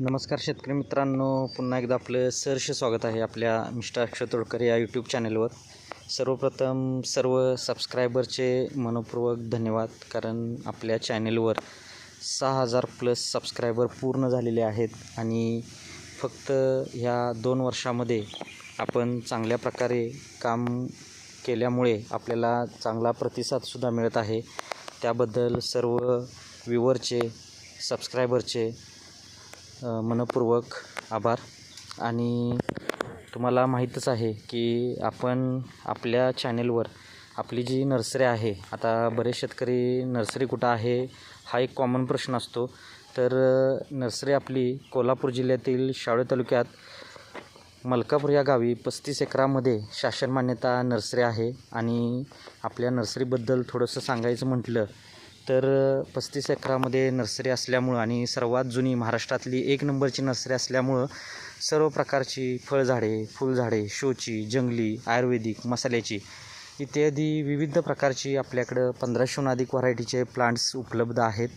नमस्कार शेतकरी मित्रांनो पुन्हा एकदा आपलं सहर्ष स्वागत आहे आपल्या मिस्टर अक्षय तोडकर या यूट्यूब चॅनलवर सर्वप्रथम सर्व सबस्क्रायबरचे मनपूर्वक धन्यवाद कारण आपल्या चॅनेलवर सहा हजार प्लस सबस्क्रायबर पूर्ण झालेले आहेत आणि फक्त ह्या दोन वर्षामध्ये आपण चांगल्या प्रकारे काम केल्यामुळे आपल्याला चांगला प्रतिसादसुद्धा मिळत आहे. त्याबद्दल सर्व व्ह्युअरचे सबस्क्रायबरचे मनपूर्वक आभार. आणि तुम्हाला माहीतच आहे की आपण आपल्या चॅनेलवर आपली जी नर्सरी आहे आता बरेच शेतकरी नर्सरी कुठं आहे हा एक कॉमन प्रश्न असतो. तर नर्सरी आपली कोल्हापूर जिल्ह्यातील शाळू तालुक्यात मलकापूर या गावी पस्तीस एकरामध्ये शासन मान्यता नर्सरी आहे. आणि आपल्या नर्सरीबद्दल थोडंसं सांगायचं म्हटलं तर पस्तीस एकरामध्ये नर्सरी असल्यामुळं आणि सर्वात जुनी महाराष्ट्रातली एक नंबरची नर्सरी असल्यामुळं सर्व प्रकारची फळझाडे फुलझाडे शोची जंगली आयुर्वेदिक मसाल्याची इत्यादी विविध प्रकारची आपल्याकडं पंधराशेहून अधिक व्हरायटीचे प्लांट्स उपलब्ध आहेत.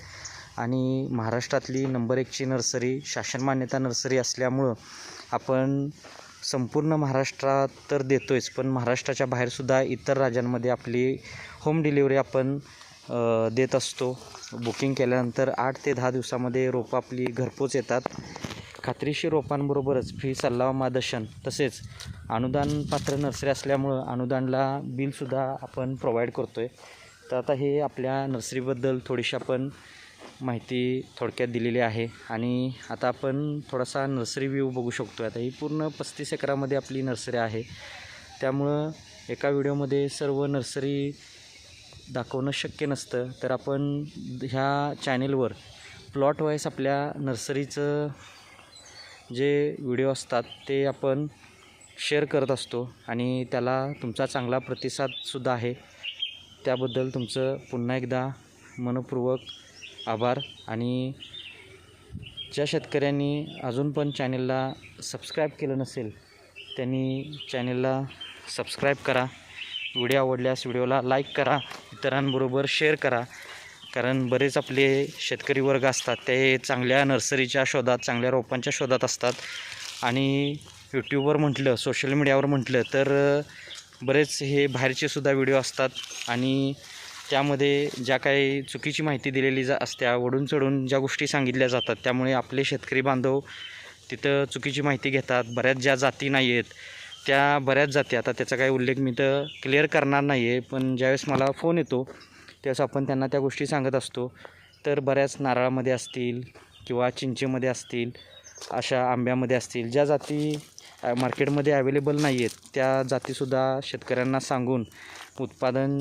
आणि महाराष्ट्रातली नंबर एकची नर्सरी शासन मान्यता नर्सरी असल्यामुळं आपण संपूर्ण महाराष्ट्रात तर देतोयच पण महाराष्ट्राच्या बाहेरसुद्धा इतर राज्यांमध्ये आपली होम डिलिव्हरी आपण देत असतो. बुकिंग केल्यानंतर आठ ते दहा दिवसामध्ये रोपं आपली घरपोच येतात. खात्रीशीर रोपांबरोबरच फी सल्ला व मार्गदर्शन तसेच अनुदान पात्र नर्सरी असल्यामुळं अनुदानला बिलसुद्धा आपण प्रोव्हाइड करतो आहे तर आता हे आपल्या नर्सरीबद्दल थोडीशी आपण माहिती थोडक्यात दिलेली आहे. आणि आता आपण थोडासा नर्सरी व्ह्यू बघू शकतो आता ही पूर्ण पस्तीस एकरामध्ये आपली नर्सरी आहे. त्यामुळं एका व्हिडिओमध्ये सर्व नर्सरी दाखवणं शक्य नसतं तर आपण ह्या चॅनेलवर प्लॉट वाईज आपल्या नर्सरीचं जे व्हिडिओ असतात ते आपण शेअर करत असतो आणि त्याला तुमचा चांगला प्रतिसादसुद्धा आहे. त्याबद्दल तुमचं पुन्हा एकदा मनपूर्वक आभार आणि ज्या शेतकऱ्यांनी अजून पण चॅनेलला सबस्क्राईब केलं नसेल त्यांनी चॅनेलला सबस्क्राईब करा. व्हिडिओ आवडल्यास व्हिडिओला लाईक करा. इतरांबरोबर शेअर करा. कारण बरेच आपले शेतकरी वर्ग असतात ते चांगल्या नर्सरीच्या शोधात चांगल्या रोपांच्या शोधात असतात. आणि यूट्यूबवर म्हटलं सोशल मीडियावर म्हटलं तर बरेच हे बाहेरचे सुद्धा व्हिडिओ असतात. आणि त्यामध्ये ज्या काही चुकीची माहिती दिलेली जा असत्या वडून चढून ज्या गोष्टी सांगितल्या जातात त्यामुळे आपले शेतकरी बांधव तिथं चुकीची माहिती घेतात. बऱ्याच ज्या जाती नाही आहेत त्या बऱ्याच जाती. आता त्याचा काही उल्लेख मी तर क्लिअर करणार नाही आहे पण ज्यावेळेस मला फोन येतो त्यावेळेस आपण त्यांना त्या गोष्टी सांगत असतो. तर बऱ्याच नारळामध्ये असतील किंवा चिंचेमध्ये असतील अशा आंब्यामध्ये असतील ज्या जाती मार्केटमध्ये अवेलेबल नाही आहेत त्या जातीसुद्धा शेतकऱ्यांना सांगून उत्पादन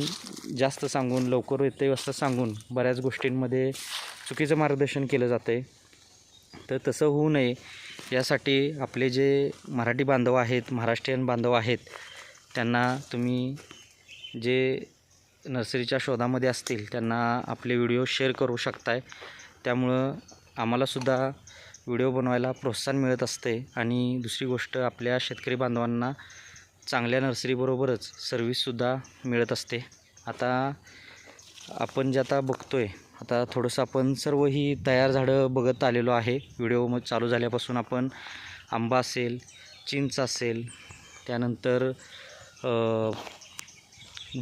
जास्त सांगून लवकर येते असं सांगून बऱ्याच गोष्टींमध्ये चुकीचं मार्गदर्शन केलं जातं आहे तर तसं होऊ नये. यासाठी आपले जे मराठी बांधव आहेत महाराष्ट्रीयन बांधव आहेत त्यांना तुम्ही जे नर्सरीच्या शोधामध्ये असतील त्यांना आपले व्हिडिओ शेअर करू शकताय. त्यामुळं आम्हालासुद्धा व्हिडिओ बनवायला प्रोत्साहन मिळत असते. आणि दुसरी गोष्ट आपल्या शेतकरी बांधवांना चांगल्या नर्सरीबरोबरच सर्व्हिससुद्धा मिळत असते. आता आपण जे आता बघतो आहे आता थोडंसं आपण सर्व ही तयार झाडं बघत आलेलो आहे. व्हिडिओ मग चालू झाल्यापासून आपण आंबा असेल चिंच असेल त्यानंतर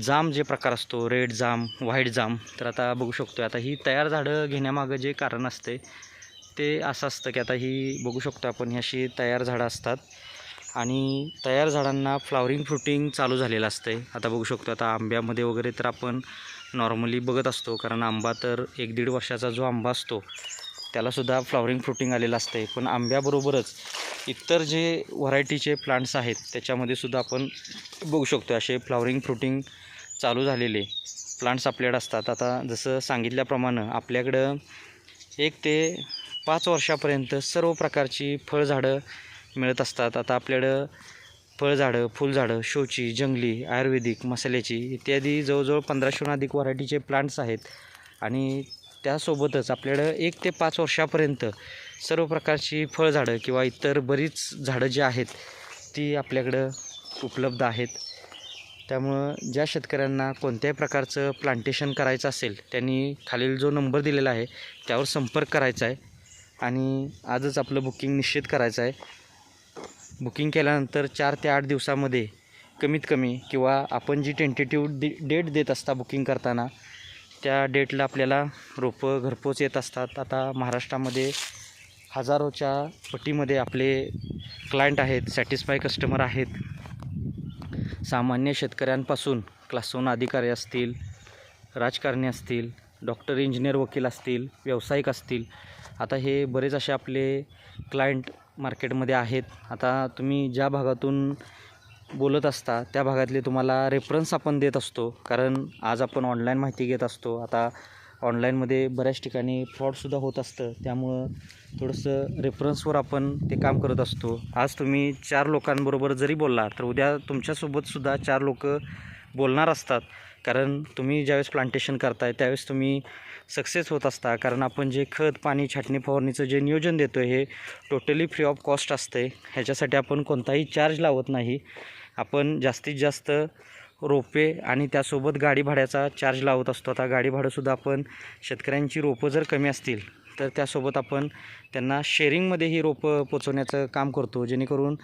जाम जे प्रकार असतो रेड जाम व्हाईट जाम तर आता बघू शकतो आता ही तयार झाडं घेण्यामागं जे कारण असते ते असं असतं की आता ही बघू शकतो आपण ही अशी तयार झाडं असतात. आणि तयार झाडांना फ्लावरिंग फ्रुटिंग चालू झालेलं असतं आता बघू शकतो आता आंब्यामध्ये वगैरे तर आपण नॉर्मली बघत असतो कारण आंबा तर एक दीड वर्षाचा जो आंबा असतो त्यालासुद्धा फ्लॉवरिंग फ्रुटिंग आलेलं असते पण आंब्याबरोबरच इतर जे व्हरायटीचे प्लांट्स आहेत त्याच्यामध्ये सुद्धा आपण बघू शकतो असे फ्लावरिंग फ्रुटिंग चालू झालेले प्लांट्स आपल्याकडे असतात. आता जसं सांगितल्याप्रमाणे आपल्याकडं एक ते पाच वर्षापर्यंत सर्व प्रकारची फळझाडं मिळत असतात. आता आपल्याकडं फळझाडं फुलझाडं शोची जंगली आयुर्वेदिक मसाल्याची इत्यादी जवळजवळ पंधराशेहून अधिक व्हरायटीचे प्लांट्स आहेत. आणि त्यासोबतच आपल्याकडं एक ते पाच वर्षापर्यंत सर्व प्रकारची फळझाडं किंवा इतर बरीच झाडं जी आहेत ती आपल्याकडं उपलब्ध आहेत. त्यामुळं ज्या शेतकऱ्यांना कोणत्याही प्रकारचं प्लांटेशन करायचं असेल त्यांनी खालील जो नंबर दिलेला आहे त्यावर संपर्क करायचा आहे. आणि आजच आपलं बुकिंग निश्चित करायचं आहे. बुकिंग केल्यानंतर चार ते आठ दिवसामध्ये कमीत कमी किंवा आपण जी टेंटेटिव्ह डे डेट देत असता बुकिंग करताना त्या डेटला आपल्याला रोपं घरपोच येत असतात. आता महाराष्ट्रामध्ये हजारोच्या पटीमध्ये आपले क्लायंट आहेत सॅटिस्फाय कस्टमर आहेत. सामान्य शेतकऱ्यांपासून क्लास वन अधिकारी असतील राजकारणी असतील डॉक्टर इंजिनियर वकील असतील व्यावसायिक असतील. आता हे बरेच असे आपले क्लायंट मार्केटमध्ये आहेत. आता तुम्ही ज्या भागातून बोलत असता त्या भागातले तुम्हाला रेफरन्स आपण देत असतो. कारण आज आपण ऑनलाईन माहिती घेत असतो. आता ऑनलाईनमध्ये बऱ्याच ठिकाणी फ्रॉडसुद्धा होत असतं. त्यामुळं थोडंसं रेफरन्सवर आपण ते काम करत असतो. आज तुम्ही चार लोकांबरोबर जरी बोलला तर उद्या तुमच्यासोबतसुद्धा चार लोक बोलणार असतात. कारण तुम्ही ज्यावेळेस प्लांटेशन करताय त्यावेळेस तुम्ही सक्सेस होत असता. कारण आपण जे खत पाणी छाटणी फवारणीचं जे नियोजन देतो आहे हे टोटली फ्री ऑफ कॉस्ट असते. ह्याच्यासाठी आपण कोणताही चार्ज लावत नाही. आपण जास्तीत जास्त रोपे आणि त्यासोबत गाडी भाड्याचा चार्ज लावत असतो. आता गाडी भाडंसुद्धा आपण शेतकऱ्यांची रोपं जर कमी असतील तर त्यासोबत आपण त्यांना शेअरिंगमध्ये ही रोपं पोचवण्याचं काम करतो. जेणेकरून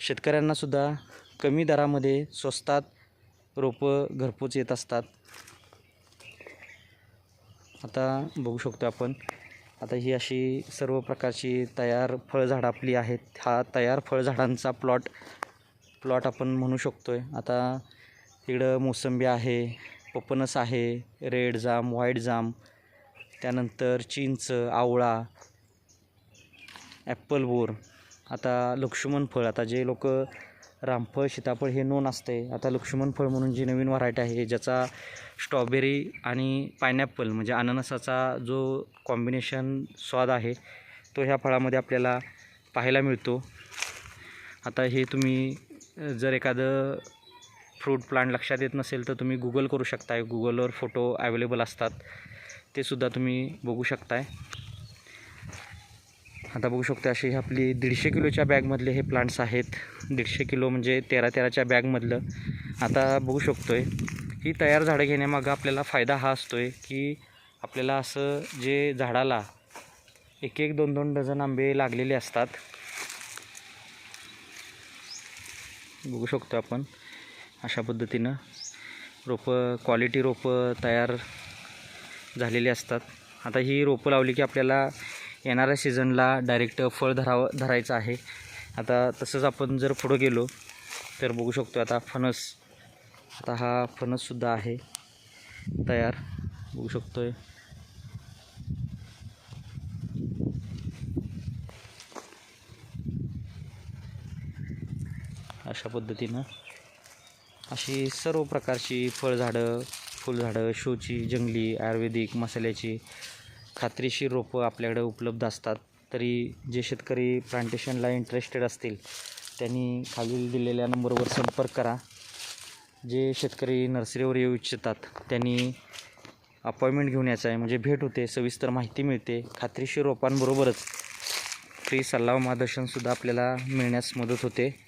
शेतकऱ्यांनासुद्धा कमी दरामध्ये स्वस्तात रोपं घरपोच येत असतात. आता बघू शकतो आपण. आता ही अशी सर्व प्रकारची तयार फळझाडं आपली आहेत. हा तयार फळझाडांचा प्लॉट प्लॉट आपण म्हणू शकतो आहे आता इकडं मोसंबी आहे पपनस आहे रेड जाम व्हाईट जाम त्यानंतर चिंच आवळा ॲप्पल बोर आता लक्ष्मण फळ. आता जे लोक रामफळ सीताफळ हे नोन असते. आता लक्ष्मण फळ म्हणून जी नवीन व्हरायटी आहे ज्याचा स्ट्रॉबेरी आणि पायनॅपल म्हणजे अननसाचा जो कॉम्बिनेशन स्वाद आहे तो ह्या फळामध्ये आपल्याला पाहायला मिळतो. आता हे तुम्ही जर एखादं फ्रूट प्लांट लक्षात येत नसेल तर तुम्ही गुगल करू शकताय. गुगलवर फोटो अवेलेबल असतात. ते सुद्धा तुम्ही बघू शकताय. आता बघू शकतो अशी आपली दीडशे किलोच्या बॅगमधले हे प्लांट्स आहेत. दीडशे किलो म्हणजे तेरा तेराच्या बॅगमधलं. आता बघू शकतो आहे ही तयार झाडं घेण्यामागं आपल्याला फायदा हा असतो आहे की आपल्याला असं जे झाडाला एक एक दोन दोन डझन आंबे लागलेले असतात. बघू शकतो आपण. अशा पद्धतीनं रोपं क्वालिटी रोपं तयार झालेली असतात. आता ही रोपं लावली की आपल्याला येणाऱ्या सीझनला डायरेक्ट फळ धरावं धरायचं आहे. आता तसंच आपण जर पुढं गेलो तर बघू शकतो आता फणस. आता हा फणससुद्धा आहे. तयार. बघू शकतो आहे अशा पद्धतीनं अशी सर्व प्रकारची फळझाडं फुलझाडं शोची जंगली आयुर्वेदिक मसाल्याची खात्रीशीर रोपं आपल्याकडे उपलब्ध असतात. तरी जे शेतकरी प्लांटेशनला इंटरेस्टेड असतील त्यांनी खालील दिलेल्या नंबरवर संपर्क करा. जे शेतकरी नर्सरीवर येऊ इच्छितात त्यांनी अपॉइंटमेंट घेऊन यायचं आहे. म्हणजे भेट होते सविस्तर माहिती मिळते. खात्रीशीर रोपांबरोबरच फ्री सल्ला मार्गदर्शनसुद्धा आपल्याला मिळण्यास मदत होते.